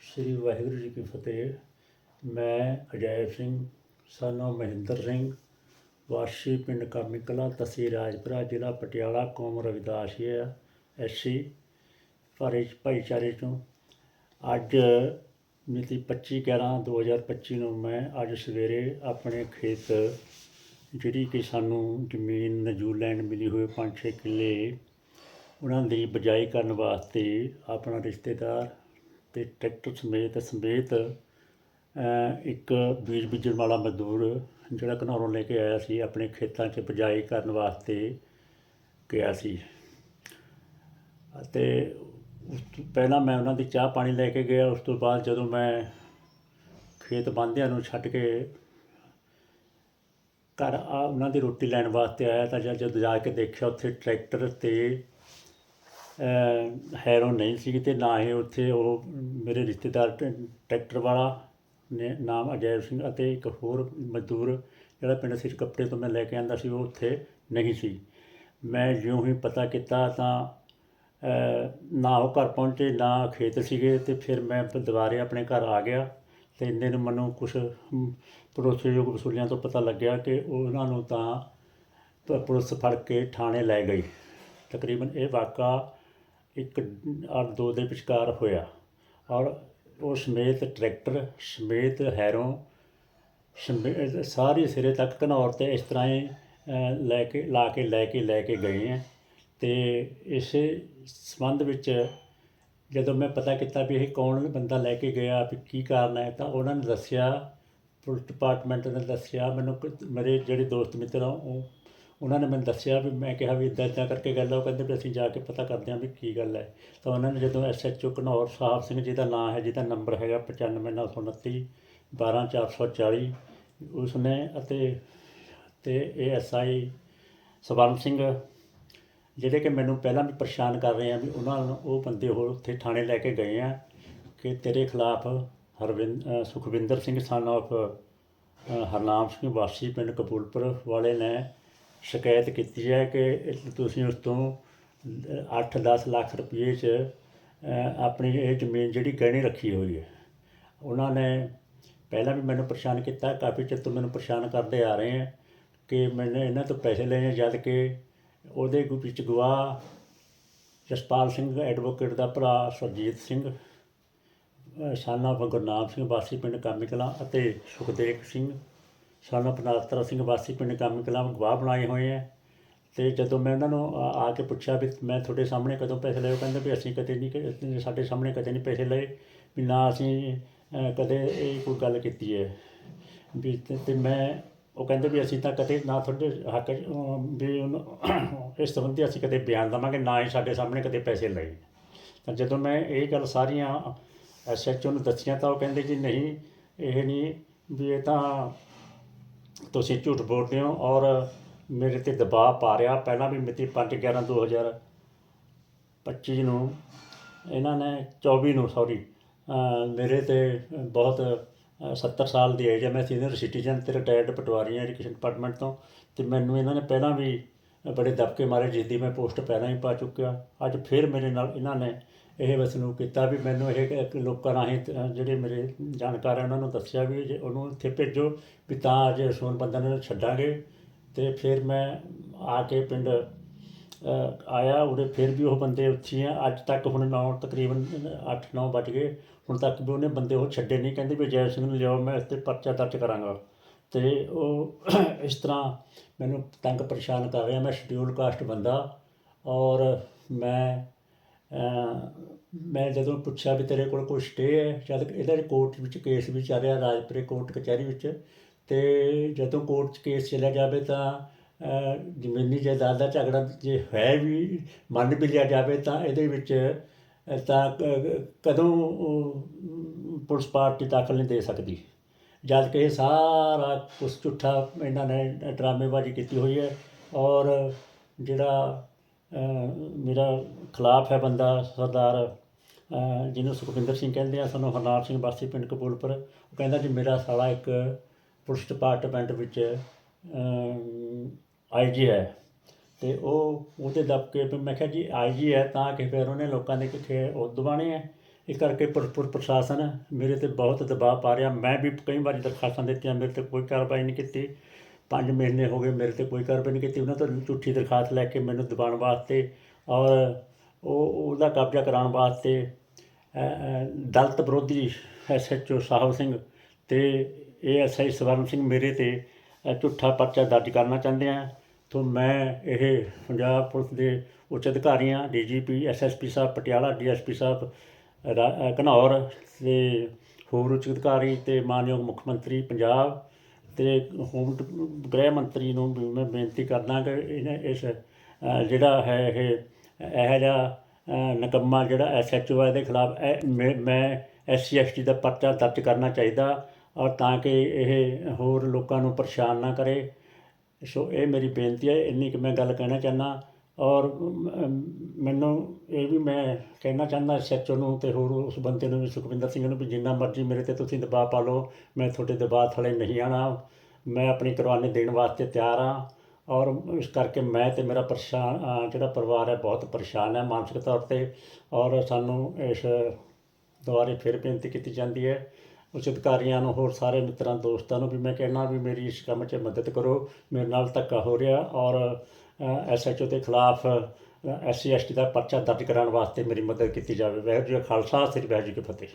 ਸ੍ਰੀ ਵਾਹਿਗੁਰੂ ਜੀ ਕੀ ਫਤਿਹ। ਮੈਂ ਅਜੈਬ ਸਿੰਘ ਸਾਨੋ ਮਹਿੰਦਰ ਸਿੰਘ ਵਾਸੀ ਪਿੰਡ ਕਾਮੀ ਕਲਾਂ ਤਹਿਸੀਲ ਰਾਜਪੁਰਾ, ਜ਼ਿਲ੍ਹਾ ਪਟਿਆਲਾ, ਕੌਮ ਰਵਿਦਾਸ ਰਵਿਦਾਸੀਆ ਐਸਸੀ ਭਾਰੇ ਭਾਈਚਾਰੇ ਤੋਂ ਅੱਜ ਮਿਤੀ 25 11 2025 ਨੂੰ ਮੈਂ ਅੱਜ ਸਵੇਰੇ ਆਪਣੇ ਖੇਤ, ਜਿਹੜੀ ਕਿ ਸਾਨੂੰ ਜ਼ਮੀਨ ਨਿਊਜ਼ੀਲੈਂਡ ਮਿਲੀ ਹੋਈ 5-6 ਕਿੱਲੇ, ਉਹਨਾਂ ਦੀ ਬਜਾਈ ਕਰਨ ਵਾਸਤੇ ਆਪਣਾ ਰਿਸ਼ਤੇਦਾਰ ਤੇ ਟਰੈਕਟਰ ਸਮੇਤ ਸਮੇਤ ਇੱਕ ਬੀਜ ਬੀਜਣ ਵਾਲਾ ਮਜ਼ਦੂਰ ਜਿਹੜਾ ਘਨੌਰੋਂ ਲੈ ਕੇ ਆਇਆ ਸੀ, ਆਪਣੇ ਖੇਤਾਂ 'ਚ ਬਿਜਾਈ ਕਰਨ ਵਾਸਤੇ ਗਿਆ ਸੀ। ਅਤੇ ਉਸ ਤੋਂ ਪਹਿਲਾਂ ਮੈਂ ਉਹਨਾਂ ਦੀ ਚਾਹ ਪਾਣੀ ਲੈ ਕੇ ਗਿਆ। ਉਸ ਤੋਂ ਬਾਅਦ ਜਦੋਂ ਮੈਂ ਖੇਤ ਬੰਦਿਆਂ ਨੂੰ ਛੱਡ ਕੇ ਘਰ ਆ, ਉਹਨਾਂ ਦੀ ਰੋਟੀ ਲੈਣ ਵਾਸਤੇ ਆਇਆ ਤਾਂ ਜਦ ਜਦ ਜਾ ਕੇ ਦੇਖਿਆ ਉੱਥੇ ਟਰੈਕਟਰ ਤੇ ਹੈਰੋ ਨਹੀਂ ਸੀ ਅਤੇ ਨਾ ਹੀ ਉੱਥੇ ਉਹ ਮੇਰੇ ਰਿਸ਼ਤੇਦਾਰ ਟ- ਟਰੈਕਟਰ ਵਾਲਾ ਨੇ ਨਾਮ ਅਜੈਬ ਸਿੰਘ ਅਤੇ ਇੱਕ ਹੋਰ ਮਜ਼ਦੂਰ ਜਿਹੜਾ ਪਿੰਡ ਸਿਰ ਕੱਪੜੇ ਤੋਂ ਮੈਂ ਲੈ ਕੇ ਆਂਦਾ ਸੀ, ਉਹ ਉੱਥੇ ਨਹੀਂ ਸੀ। ਮੈਂ ਜਿਉਂ ਹੀ ਪਤਾ ਕੀਤਾ ਤਾਂ ਨਾ ਉਹ ਘਰ ਪਹੁੰਚੇ, ਨਾ ਖੇਤ ਸੀਗੇ ਤੇ ਫਿਰ ਮੈਂ ਦੁਬਾਰੇ ਆਪਣੇ ਘਰ ਆ ਗਿਆ ਤੇ ਇੰਨੇ ਨੂੰ ਮੈਨੂੰ ਕੁਝ ਭਰੋਸੇਯੋਗ ਵਸੂਲਿਆਂ ਤੋਂ ਪਤਾ ਲੱਗਿਆ ਕਿ ਉਹਨਾਂ ਨੂੰ ਤਾਂ ਪ- ਪੁਲਿਸ ਫੜ ਕੇ ਥਾਣੇ ਲੈ ਗਈ। ਤਕਰੀਬਨ ਇਹ ਵਾਕਾ ਇੱਕ ਔਰ ਦੋ ਦੇ ਵਿਚਕਾਰ ਹੋਇਆ ਔਰ ਉਹ ਸਮੇਤ ਟਰੈਕਟਰ, ਸਮੇਤ ਹੈਰੋਂ, ਸਮੇਤ ਸਾਰੀ ਸਿਰੇ ਤੱਕ ਘਨੌਰ ਤੇ ਇਸ ਤਰ੍ਹਾਂ ਹੀ ਲੈ ਕੇ, ਲਾ ਕੇ, ਲੈ ਕੇ ਲੈ ਕੇ ਗਏ ਹੈ। ਤੇ ਇਸੇ ਸੰਬੰਧ ਵਿੱਚ ਜਦੋਂ ਮੈਂ ਪਤਾ ਕੀਤਾ ਵੀ ਇਹ ਕੌਣ ਬੰਦਾ ਲੈ ਕੇ ਗਿਆ, ਵੀ ਕੀ ਕਾਰਨ ਹੈ, ਤਾਂ ਉਹਨਾਂ ਨੇ ਦੱਸਿਆ, ਪੁਲਿਸ ਡਿਪਾਰਟਮੈਂਟ ਨੇ ਦੱਸਿਆ, ਮੈਨੂੰ ਕਿ, ਮੇਰੇ ਜਿਹੜੇ ਦੋਸਤ ਮਿੱਤਰ ਆ, ਉਹ ਉਹਨਾਂ ਨੇ ਮੈਨੂੰ ਦੱਸਿਆ ਵੀ ਮੈਂ ਕਿਹਾ ਵੀ ਇੱਦਾਂ ਇੱਦਾਂ ਕਰਕੇ ਗੱਲ ਆ, ਉਹ ਕਹਿੰਦੇ ਵੀ ਅਸੀਂ ਜਾ ਕੇ ਪਤਾ ਕਰਦੇ ਹਾਂ ਵੀ ਕੀ ਗੱਲ ਹੈ। ਤਾਂ ਉਹਨਾਂ ਨੇ ਜਦੋਂ ਐਸਐਚਓ ਘਨੌਰ ਸਾਹਿਬ ਸਿੰਘ ਜੀ ਦਾ ਨਾਮ ਹੈ, ਜਿਹਦਾ ਨੰਬਰ ਹੈਗਾ 95929 12440 ਉਸ ਨੇ ਅਤੇ ਤੇ ਏਐਸਆਈ ਸਵਰਨ ਸਿੰਘ, ਜਿਹੜੇ ਕਿ ਮੈਨੂੰ ਪਹਿਲਾਂ ਵੀ ਪਰੇਸ਼ਾਨ ਕਰ ਰਹੇ ਆ ਵੀ ਉਹਨਾਂ ਨੂੰ ਉਹ ਬੰਦੇ ਹੋਰ ਉੱਥੇ ਥਾਣੇ ਲੈ ਕੇ ਗਏ ਆ ਕਿ ਤੇਰੇ ਖਿਲਾਫ ਹਰਵਿੰਦ ਸੁਖਵਿੰਦਰ ਸਿੰਘ ਸਨ ਆਫ ਹਰਨਾਮ ਸਿੰਘ ਵਾਸੀ ਪਿੰਡ ਕਪੂਰਪੁਰ ਵਾਲੇ ਨੇ ਸ਼ਿਕਾਇਤ ਕੀਤੀ ਹੈ ਕਿ ਇਹ ਤੁਸੀਂ ਉਸ ਤੋਂ 8-10 ਲੱਖ ਰੁਪਏ 'ਚ ਆਪਣੀ ਇਹ ਜ਼ਮੀਨ ਜਿਹੜੀ ਗਹਿਣੀ ਰੱਖੀ ਹੋਈ ਹੈ। ਉਹਨਾਂ ਨੇ ਪਹਿਲਾਂ ਵੀ ਮੈਨੂੰ ਪਰੇਸ਼ਾਨ ਕੀਤਾ, ਕਾਫੀ ਚਿਰ ਤੋਂ ਮੈਨੂੰ ਪਰੇਸ਼ਾਨ ਕਰਦੇ ਆ ਰਹੇ ਹੈ ਕਿ ਮੈंने ਇਹਨਾਂ ਤੋਂ ਪੈਸੇ ਲਏ ਹੈ ਜਦ ਕਿ ਉਹਦੇ ਗੁ- ਵਿੱਚ ਗਵਾਹ ਜਸਪਾਲ ਸਿੰਘ ਐਡਵੋਕੇਟ ਦਾ ਭਰਾ ਸਰਜੀਤ ਸਿੰਘ ਸਾਨਾ ਗੁਰਨਾਮ ਸਿੰਘ ਵਾਸੀ ਪਿੰਡ ਕਾਮੀ ਅਤੇ ਸੁਖਦੇਵ ਸਿੰਘ ਸਾਨਾ ਪਨਾਤਰਾ ਸਿੰਘ ਵਾਸੀ ਪਿੰਡ ਕਾਮੀ ਕਲਾਂ ਗਵਾਹ ਬਣਾਏ ਹੋਏ ਹੈ ਤੇ ਜਦੋਂ ਮੈਂ ਉਹਨਾਂ ਨੂੰ ਆ ਕੇ ਪੁੱਛਿਆ ਵੀ ਮੈਂ ਤੁਹਾਡੇ ਸਾਹਮਣੇ ਕਦੋਂ ਪੈਸੇ ਲਏ ਉਹ ਕਹਿੰਦੇ ਵੀ ਅਸੀਂ ਕਦੇ ਨਹੀਂ ਸਾਡੇ ਸਾਹਮਣੇ ਕਦੇ ਨਹੀਂ ਪੈਸੇ ਲਏ ਵੀ ਨਾ ਅਸੀਂ ਕਦੇ ਇਹ ਕੋਈ ਗੱਲ ਕੀਤੀ ਹੈ। ਵੀ ਤੇ ਮੈਂ ਉਹ ਕਹਿੰਦੇ ਵੀ ਅਸੀਂ ਤਾਂ ਕਦੇ ਨਾ ਤੁਹਾਡੇ ਹੱਕ 'ਚ, ਵੀ ਉਹਨੂੰ ਇਸ ਸੰਬੰਧੀ ਅਸੀਂ ਕਦੇ ਬਿਆਨ ਦੇਵਾਂਗੇ ਨਾ ਹੀ ਸਾਡੇ ਸਾਹਮਣੇ ਕਦੇ ਪੈਸੇ ਲਏ। ਤਾਂ ਜਦੋਂ ਮੈਂ ਇਹ ਗੱਲ ਸਾਰੀਆਂ ਐਸਐਚਓ ਨੂੰ ਦੱਸੀਆਂ ਤਾਂ ਉਹ ਕਹਿੰਦੇ ਜੀ ਨਹੀਂ ਇਹ ਨਹੀਂ ਵੀ ਇਹ ਤਾਂ ਤੁਸੀਂ ਝੂਠ ਬੋਲਦੇ ਹੋ ਔਰ ਮੇਰੇ ਤੇ ਦਬਾਅ ਪਾ ਰਿਹਾ। ਪਹਿਲਾਂ ਵੀ ਮਿਤੀ 5 11 2025 ਨੂੰ ਇਹਨਾਂ ਨੇ 24 ਨੂੰ ਸੌਰੀ ਮੇਰੇ ਤੇ ਬਹੁਤ ਅ, 70 ਸਾਲ ਦੀ ਏਜ ਹੈ। ਮੈਂ ਸੀਨੀਅਰ ਸਿਟੀਜ਼ਨ ਤੇ ਰਿਟਾਇਰਡ ਪਟਵਾਰੀ ਹਾਂ ਐਜੂਕੇਸ਼ਨ ਡਿਪਾਰਟਮੈਂਟ ਤੋਂ। ਤੇ ਮੈਨੂੰ ਇਹਨਾਂ ਨੇ ਪਹਿਲਾਂ ਵੀ ਬੜੇ ਦਬਕੇ ਮਾਰੇ ਜਿਸ ਦੀ ਮੈਂ ਪੋਸਟ ਪਹਿਲਾਂ ਹੀ ਪਾ ਚੁੱਕਿਆ। ਅੱਜ ਫਿਰ ਮੇਰੇ ਨਾਲ ਇਹਨਾਂ ਨੇ ਇਹ ਵਸਲੂਕ ਕੀਤਾ ਵੀ ਮੈਨੂੰ ਇਹ ਲੋਕਾਂ ਰਾਹੀਂ, ਜਿਹੜੇ ਮੇਰੇ ਜਾਣਕਾਰ ਉਹਨਾਂ ਨੂੰ ਦੱਸਿਆ ਵੀ ਜੇ ਉਹਨੂੰ ਇੱਥੇ ਭੇਜੋ ਵੀ ਤਾਂ ਅੱਜ ਸੋਨ ਬੰਦਨ ਨੂੰ ਛੱਡਾਂਗੇ। ਤੇ ਫਿਰ ਮੈਂ ਆ ਕੇ ਪਿੰਡ ਆਇਆ, ਉਰੇ ਫਿਰ ਵੀ ਉਹ ਬੰਦੇ ਉੱਥੇ ਆ। ਅੱਜ ਤੱਕ ਹੁਣ ਨੌ, ਤਕਰੀਬਨ 8-9 ਵੱਜ ਗਏ। ਹੁਣ ਤੱਕ ਵੀ ਉਹਨੇ ਬੰਦੇ ਉਹ ਛੱਡੇ ਨਹੀਂ। ਕਹਿੰਦੇ ਵੀ ਜੈ ਸਿੰਘ ਨੂੰ ਲਿਆਓ, ਮੈਂ ਇਸ 'ਤੇ ਪਰਚਾ ਦਰਜ ਕਰਾਂਗਾ। ਤੇ ਉਹ ਇਸ ਤਰ੍ਹਾਂ ਮੈਨੂੰ ਤੰਗ ਪਰੇਸ਼ਾਨ ਕਰ ਰਿਹਾ। ਮੈਂ ਸ਼ਡਿਊਲ ਕਾਸਟ ਬੰਦਾ ਔਰ ਮੈਂ ਮੈਂ ਜਦੋਂ ਪੁੱਛਿਆ ਵੀ ਤੇਰੇ ਕੋਲ ਕੋਈ ਸਟੇ ਹੈ ਜਦ ਇਹਦਾ ਕੋਰਟ ਵਿੱਚ ਕੇਸ ਵੀ ਚੱਲ ਰਿਹਾ ਰਾਜਪੁਰੇ ਕੋਰਟ ਕਚਹਿਰੀ ਵਿੱਚ ਤੇ ਜਦੋਂ ਕੋਰਟ 'ਚ ਕੇਸ ਚੱਲਿਆ ਜਾਵੇ ਤਾਂ ਜ਼ਮੀਨੀ ਜਾਇਦਾਦ ਦਾ ਝਗੜਾ ਜੇ ਹੈ ਵੀ ਮੰਨ ਵੀ ਲਿਆ ਜਾਵੇ ਤਾਂ ਇਹਦੇ ਵਿੱਚ ਤਾਂ ਕਦੋਂ ਉਹ, ਪੁਲਿਸ ਪਾਰਟੀ ਦਾਖਲ ਨਹੀਂ ਦੇ ਸਕਦੀ। ਜਦ ਕਿ ਇਹ ਸਾਰਾ ਕੁਝ ਝੂਠਾ ਇਹਨਾਂ ਨੇ ਡਰਾਮੇਬਾਜ਼ੀ ਕੀਤੀ ਹੋਈ ਹੈ। ਔਰ ਜਿਹੜਾ ਮੇਰਾ ਖਿਲਾਫ ਹੈ ਬੰਦਾ ਸਰਦਾਰ ਜਿਹਨੂੰ ਸੁਖਵਿੰਦਰ ਸਿੰਘ ਕਹਿੰਦੇ ਆ, ਸਾਨੂੰ ਹਰਨਾਮ ਸਿੰਘ ਵਾਸੀ ਪਿੰਡ ਕਪੂਰਪੁਰ ਉਹ ਕਹਿੰਦਾ ਜੀ ਮੇਰਾ ਸਾਲਾ ਇੱਕ ਪੁਲਿਸ ਡਿਪਾਰਟਮੈਂਟ ਵਿੱਚ ਆਈਜੀ ਹੈ। ਤੇ ਉਹ ਉਹਦੇ ਦੱਬ ਕੇ ਮੈਂ ਕਿਹਾ ਜੀ ਆਈਜੀ ਹੈ ਤਾਂ ਕਿ ਫਿਰ ਉਹਨੇ ਲੋਕਾਂ ਦੇ ਕਿੱਥੇ ਉਹ ਦਬਾਣੇ ਹੈ ਇਸ ਕਰਕੇ ਪੁਰ- ਪ੍ਰਸ਼ਾਸਨ ਮੇਰੇ ਤੇ ਬਹੁਤ ਦਬਾਅ ਪਾ ਰਿਹਾ। ਮੈਂ ਵੀ ਕਈ ਵਾਰੀ ਦਰਖਾਸਤਾਂ ਦਿੱਤੀਆਂ ਮੇਰੇ ਤੇ ਕੋਈ ਕਾਰਵਾਈ ਨਹੀਂ ਕੀਤੀ। ਪੰਜ ਮਹੀਨੇ ਹੋ ਗਏ ਮੇਰੇ ਤੇ ਕੋਈ ਕਾਰਵਾਈ ਨਹੀਂ ਕੀਤੀ। ਉਹਨਾਂ ਤੋਂ ਝੂਠੀ ਦਰਖਾਸਤ ਲੈ ਕੇ ਮੈਨੂੰ ਦਬਾਉਣ ਵਾਸਤੇ ਔਰ ਉਹ ਉਹਦਾ ਕਬਜ਼ਾ ਕਰਾਉਣ ਵਾਸਤੇ ਦਲਤ ਅ, ਦਲਿਤ ਵਿਰੋਧੀ ਐਸਐਚਓ ਸਾਹਿਬ ਸਿੰਘ ਤੇ ਏਐਸਆਈ ਸਵਰਨ ਸਿੰਘ ਮੇਰੇ ਤੇ ਝੂਠਾ ਪਰਚਾ ਦਰਜ ਕਰਨਾ ਚਾਹੁੰਦੇ ਆ। ਤੋਂ ਮੈਂ ਇਹ ਪੰਜਾਬ ਪੁਲਿਸ ਦੇ ਉੱਚ ਅਧਿਕਾਰੀਆਂ ਡੀਜੀਪੀ ਐਸਐਸਪੀ ਸਾਹਿਬ ਪਟਿਆਲਾ ਡੀਐਸਪੀ ਸਾਹਿਬ ਰਾ- ਅ, ਘਨੌਰ ਤੇ ਹੋਰ ਉੱਚ ਅਧਿਕਾਰੀ ਤੇ ਮਾਨਯੋਗ ਮੁੱਖ ਮੰਤਰੀ ਪੰਜਾਬ ਤੇ ਹੋਮ ਡ- ਗ੍ਰਹਿ ਮੰਤਰੀ ਨੂੰ ਵੀ ਮੈਂ ਬੇਨਤੀ ਕਰਦਾ ਕਿ ਇਹਨੇ ਇਸ ਜਿਹੜਾ ਹੈ ਇਹ ਇਹੋ ਜਿਹਾ ਅ, ਨਿਕੰਮਾ ਜਿਹੜਾ ਐਸਐਚਓ ਹੈ ਇਹਦੇ ਖਿਲਾਫ ਇਹ ਮੈਂ- ਮੈਂ ਐਸਸੀ ਐਸਟੀ ਦਾ ਪਰਚਾ ਦਰਜ ਕਰਨਾ ਚਾਹੀਦਾ ਔਰ ਤਾਂ ਕਿ ਇਹ ਹੋਰ ਲੋਕਾਂ ਨੂੰ ਪਰੇਸ਼ਾਨ ਨਾ ਕਰੇ। ਸੋ ਇਹ ਮੇਰੀ ਬੇਨਤੀ ਹੈ ਇੰਨੀ ਕਿ ਮੈਂ ਗੱਲ ਕਹਿਣਾ ਚਾਹੁੰਦਾ। ਔਰ ਮੈਨੂੰ ਇਹ ਵੀ ਮੈਂ ਕਹਿਣਾ ਚਾਹੁੰਦਾ ਐਸਐਚਓ ਨੂੰ ਤੇ ਹੋਰ ਉਸ ਬੰਦੇ ਨੂੰ ਵੀ, ਸੁਖਵਿੰਦਰ ਸਿੰਘ ਨੂੰ ਵੀ, ਜਿੰਨਾ ਮਰਜ਼ੀ ਮੇਰੇ ਤੇ ਤੁਸੀਂ ਦਬਾਅ ਪਾ ਲਓ, ਮੈਂ ਤੁਹਾਡੇ ਦਬਾਅ ਥਲੇ ਨਹੀਂ ਆਣਾ। ਮੈਂ ਆਪਣੀ ਕੁਰਬਾਨੀ ਦੇਣ ਵਾਸਤੇ ਤਿਆਰ ਹਾਂ ਔਰ ਇਸ ਕਰਕੇ ਮੈਂ ਤੇ ਮੇਰਾ ਪਰੇਸ਼ਾਨ ਜਿਹੜਾ ਪਰਿਵਾਰ ਹੈ, ਬਹੁਤ ਪਰੇਸ਼ਾਨ ਹੈ ਮਾਨਸਿਕ ਤੌਰ ਤੇ ਔਰ ਸਾਨੂੰ ਇਸ ਦੁਆਰੇ ਫਿਰ ਬੇਨਤੀ ਕੀਤੀ ਜਾਂਦੀ ਹੈ। ਉਸ ਅਧਿਕਾਰੀਆਂ ਨੂੰ, ਹੋਰ ਸਾਰੇ ਮਿੱਤਰਾਂ, ਦੋਸਤਾਂ ਨੂੰ ਵੀ ਮੈਂ ਕਹਿਣਾ ਵੀ ਮੇਰੀ ਇਸ ਕੰਮ 'ਚ ਮਦਦ ਕਰੋ। ਮੇਰੇ ਨਾਲ ਧੱਕਾ ਹੋ ਰਿਹਾ ਔਰ ਐਸਐਚਓ ਦੇ ਖਿਲਾਫ ਐਸਸੀ ਐਸਟੀ ਦਾ ਪਰਚਾ ਦਰਜ ਕਰਾਉਣ ਵਾਸਤੇ ਮੇਰੀ ਮਦਦ ਕੀਤੀ ਜਾਵੇ। ਵਾਹਿਗੁਰੂ ਜੀ ਕਾ ਖਾਲਸਾ, ਸ੍ਰੀ ਵਾਹਿਗੁਰੂ ਜੀ ਕੀ ਫਤਿਹ।